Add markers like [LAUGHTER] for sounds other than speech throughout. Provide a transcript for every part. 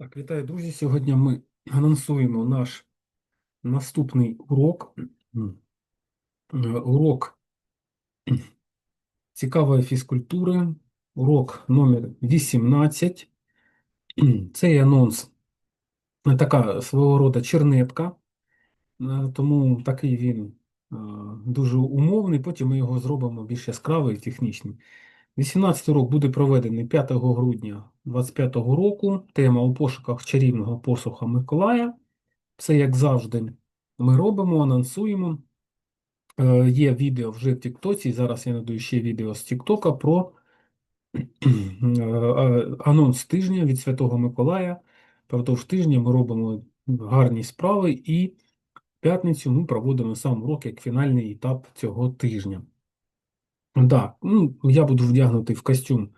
Так, вітаю, друзі. Сьогодні ми анонсуємо наш наступний урок. Урок цікавої фізкультури, урок номер 18. Цей анонс е, така свого роду чернетка, е, тому такий він е, дуже умовний. Потім ми його зробимо більш яскравий технічний. 18 урок буде проведений 5 грудня 2025 року. Тема у пошуках чарівного посуха Миколая. Це, як завжди, ми робимо, анонсуємо. Е, Є відео вже в Тіктоці. Зараз я надаю ще відео з Тіктока про е, е, анонс тижня від Святого Миколая. Продовж тижня ми робимо гарні справи, і в п'ятницю ми проводимо сам урок як фінальний етап цього тижня. Да, ну, я буду вдягнутий в костюм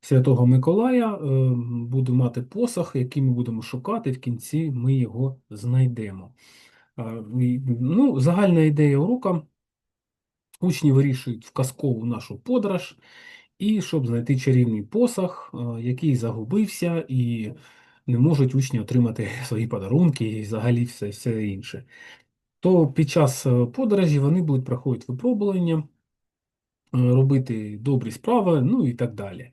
Святого Миколая, е, буду мати посох, який ми будемо шукати. В кінці ми його знайдемо. І, Ну, загальна ідея урока. Учні вирішують в казкову нашу подорож, і щоб знайти чарівний посох, а, який загубився, і не можуть учні отримати [LAUGHS] свої подарунки і взагалі все, все інше. То під час е, подорожі вони будуть проходити випробування, е, робити добрі справи, ну і так далі.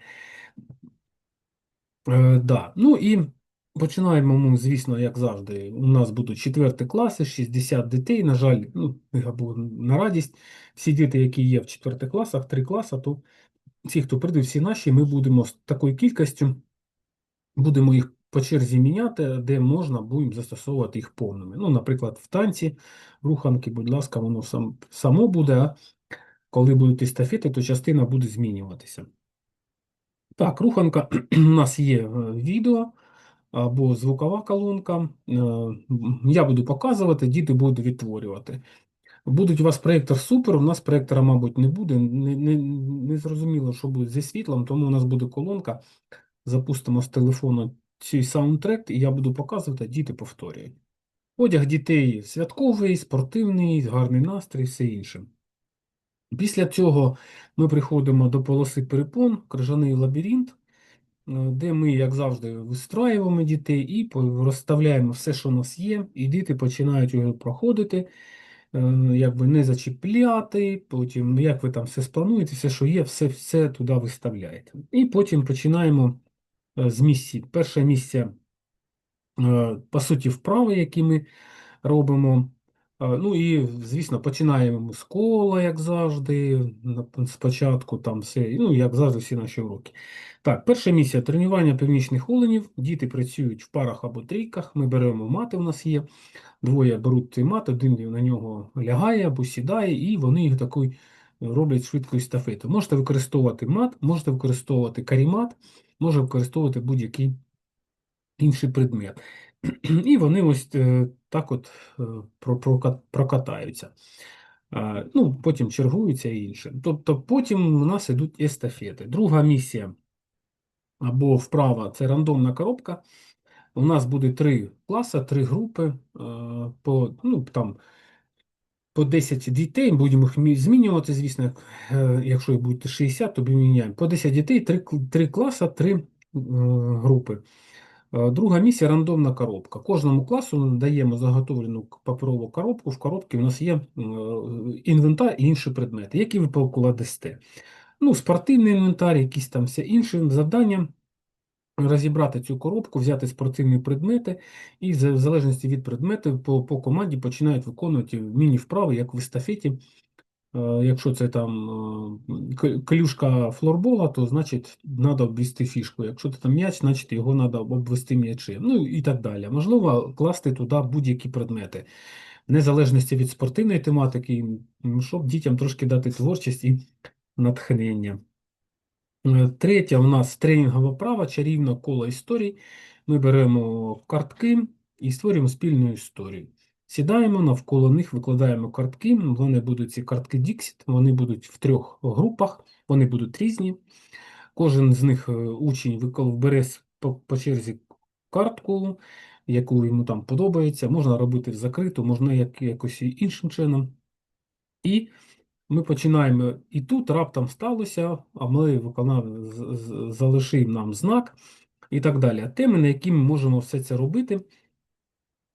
Е, да. Ну і починаємо ми, звісно, як завжди. У нас будуть четверті класи, 60 дітей. На жаль, ну, або на радість, всі діти, які є в четвертих класах, три класи, то ті, хто прийде, всі наші, ми будемо з такою кількістю, будемо їх по черзі міняти, де можна, будемо застосовувати їх повними. Ну, наприклад, в танці, руханки, будь ласка, воно сам, само буде, а коли будуть естафети, то частина буде змінюватися. Так, руханка [CLEARS THROAT] у нас є е, відео або звукова колонка. Е, Я буду показувати, діти будуть відтворювати. Будуть у вас проєктор супер, у нас проєктора, мабуть, не буде. Не, не, не зрозуміло, що буде зі світлом, тому у нас буде колонка. Запустимо з телефону цей саундтрек, і я буду показувати, діти повторюють. Одяг дітей святковий, спортивний, гарний настрій, все інше. Після цього ми приходимо до полоси перепон, крижаний лабіринт, е, де ми, як завжди, вистраюємо дітей і розставляємо все, що у нас є, і діти починають його проходити, е, якби не зачіпляти, потім, як ви там все сплануєте, все, що є, все, все туди виставляєте. І потім починаємо е, з місці. Перше місце, по суті, вправи, які ми робимо. А, Ну і, звісно, починаємо з кола, як завжди. Спочатку там все, ну, як завжди, всі наші уроки. Так, перша місія тренування північних оленів. Діти працюють в парах або трійках. Ми беремо мати, у нас є. Двоє беруть цей мат, один на нього лягає або сідає, і вони їх такою роблять швидку естафету. Можете використовувати мат, можете використовувати карімат, можете використовувати будь-який інший предмет. [CLEARS THROAT] І вони ось е, так от е, про- прока- прокатаються. Ну, потім чергуються і інше. Тобто потім у нас йдуть естафети. Друга місія або вправа це рандомна коробка. У нас буде три класи, три групи е, по, ну, там, по 10 дітей. Будемо їх змінювати, звісно, е, якщо їх буде 60, то міняємо. По 10 дітей, три, три класи, три е, групи. Е, Друга місія рандомна коробка. Кожному класу надаємо заготовлену паперову коробку. В коробці у нас є е, інвентар і інші предмети, які ви покладете. Ну, спортивний інвентар, якісь там все інше завдання. Розібрати цю коробку, взяти спортивні предмети, і в залежності від предметів по, по команді починають виконувати міні-вправи, як в естафеті. Е, Якщо це там е, клюшка флорбола, то значить треба обвести фішку. Якщо це там м'яч, значить його треба обвести м'ячем. Ну і так далі. Можливо, класти туди будь-які предмети, в незалежності від спортивної тематики, щоб дітям трошки дати творчість і натхнення. Е, Третя у нас тренінгова права, чарівне коло історій. Ми беремо картки і створюємо спільну історію. Сідаємо навколо них, викладаємо картки. Вони будуть ці картки Dixit, вони будуть в трьох групах, вони будуть різні. Кожен з них е, учень бере по, по черзі картку, яку йому там подобається. Можна робити в закриту, можна як, якось іншим чином. І ми починаємо, і тут раптом сталося, а ми виконав, залишив нам знак. і так далі. Теми, на які ми можемо все це робити.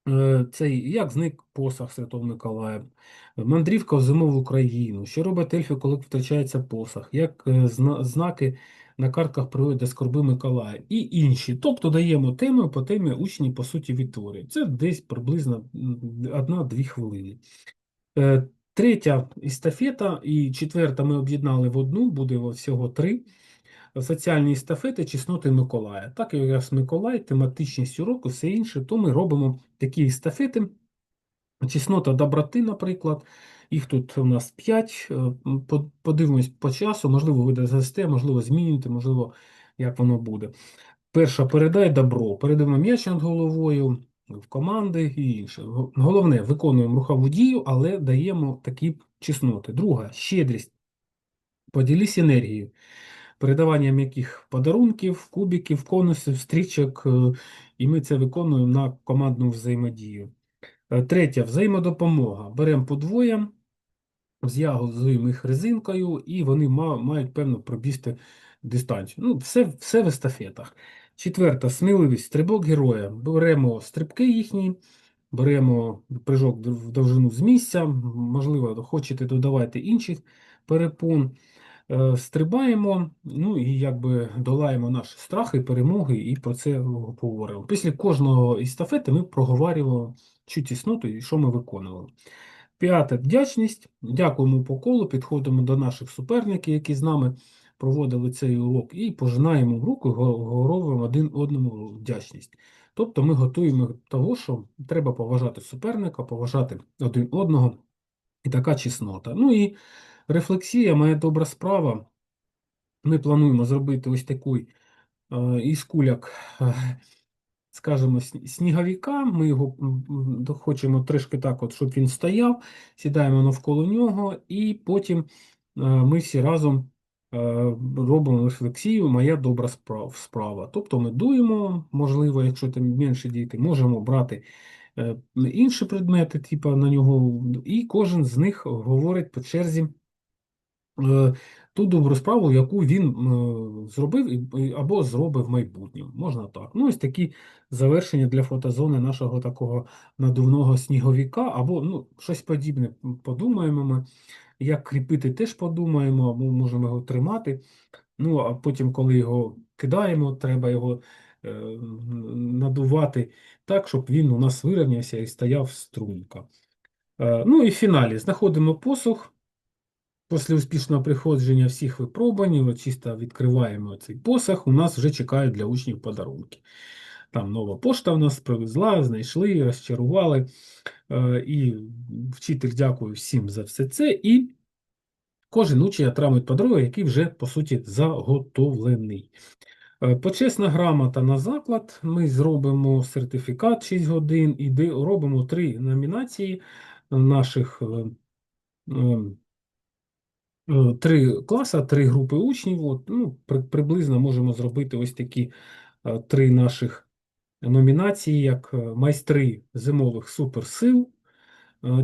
Е, Цей як зник посаг Святого Миколая, мандрівка в зимову Україну, що робить ельфи, коли втрачається посаг, як е, зна- знаки на картках приводять до скорби Миколая і інші. Тобто даємо теми по темі учні по суті відтворюють. Це десь приблизно м, одна-дві хвилини. Е, Третя естафета і четверта ми об'єднали в одну, буде всього три. Соціальні естафети, чесноти Миколая. Так як якраз Миколай, тематичність уроку, все інше, то ми робимо такі естафети. Чеснота доброти, наприклад. Їх тут у нас 5. Подивимось по часу, можливо, ви додасте, можливо, змінюєте, можливо, як воно буде. Перша передай добро. Передаємо м'яч над головою в команди і інше. Головне, виконуємо рухову дію, але даємо такі чесноти. Друга щедрість. Поділись енергією. Передавання м'яких подарунків, кубиків, конусів, стрічок, е, і ми це виконуємо на командну взаємодію. Е, Третє взаємодопомога. Беремо по двоє, зв'язуємо їх резинкою, і вони мають певно пробігти дистанцію. Ну, все, все в естафетах. Четверта сміливість, стрибок героя. Беремо стрибки їхні, беремо прыжок в довжину з місця, можливо, хочете додавати інших перепон. Е, Стрибаємо, ну і якби долаємо наші страхи, перемоги, і про це поговоримо. Після кожного естафети ми проговорюємо цю тісноту і що ми виконували. П'яте вдячність. Дякуємо по колу, підходимо до наших суперників, які з нами проводили цей урок, і пожинаємо в руку, говоримо один одному вдячність. Тобто ми готуємо того, що треба поважати суперника, поважати один одного, і така чеснота. Ну і рефлексія, моя добра справа. Ми плануємо зробити ось такий е, із куляк, е, скажімо, сні- Ми його хочемо трішки так, от, щоб він стояв, сідаємо навколо нього, і потім е, ми всі разом робимо рефлексію, моя добра справа. Тобто ми дуємо, можливо, якщо там менше діти, можемо брати інші предмети, типу на нього, і кожен з них говорить по черзі ту добру справу, яку він е, зробив або зробить в майбутньому. Можна так. Ну, ось такі завершення для фотозони нашого такого надувного сніговика, або ну, щось подібне подумаємо ми. Як кріпити, теж подумаємо, або можемо його тримати. Ну, а потім, коли його кидаємо, треба його е, надувати так, щоб він у нас вирівнявся і стояв струнко. Е, ну і в фіналі знаходимо посух. Після успішного приходження всіх випробувань, от чисто відкриваємо цей посах, у нас вже чекають для учнів подарунки. Там нова пошта в нас привезла, знайшли, розчарували. Е, І вчитель дякую всім за все це. І кожен учень отримує подарунок, який вже, по суті, заготовлений. Е, Почесна грамота на заклад. Ми зробимо сертифікат 6 годин і робимо три номінації наших. Е, три класи, три групи учнів. От, ну, при- приблизно можемо зробити ось такі е, три наших номінації, як е, майстри зимових суперсил,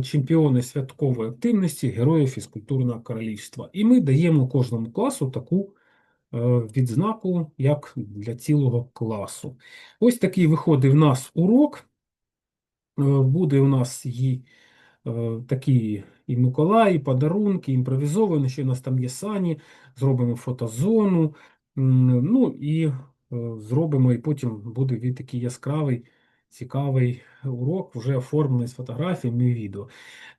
чемпіони святкової активності, герої фізкультурного королівства. І ми даємо кожному класу таку відзнаку, як для цілого класу. Ось такий виходить в нас урок. Буде у нас і такі і Миколай, і подарунки, імпровізовані, ще у нас там є сані, зробимо фотозону, ну і е, зробимо, і потім буде такий яскравий, цікавий урок, вже оформлений з фотографіями і відео.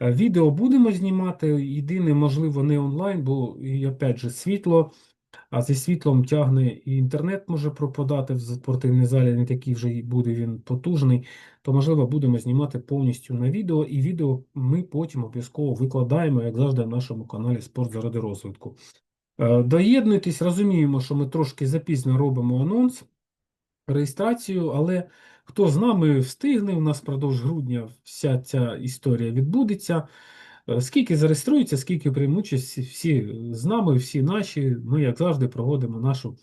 Е, Відео будемо знімати, єдине, можливо, не онлайн, бо, і опять же, світло. А зі світлом тягне і інтернет може пропадати в спортивній залі, не такий вже й буде він потужний, то, можливо, будемо знімати повністю на відео, і відео ми потім обов'язково викладаємо, як завжди, в нашому каналі Спорт заради розвитку. Е, Доєднуйтесь, розуміємо, що ми трошки запізно робимо анонс, реєстрацію, але хто з нами встигне, у нас впродовж грудня вся ця історія відбудеться. Е, Скільки зареєструється, скільки приймуть всі з нами, всі наші, ми, як завжди, проводимо нашу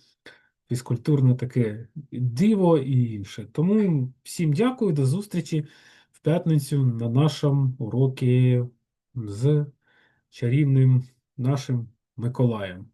фізкультурне таке диво і інше. Тому всім дякую, до зустрічі в п'ятницю на нашому уроці з чарівним нашим Миколаєм.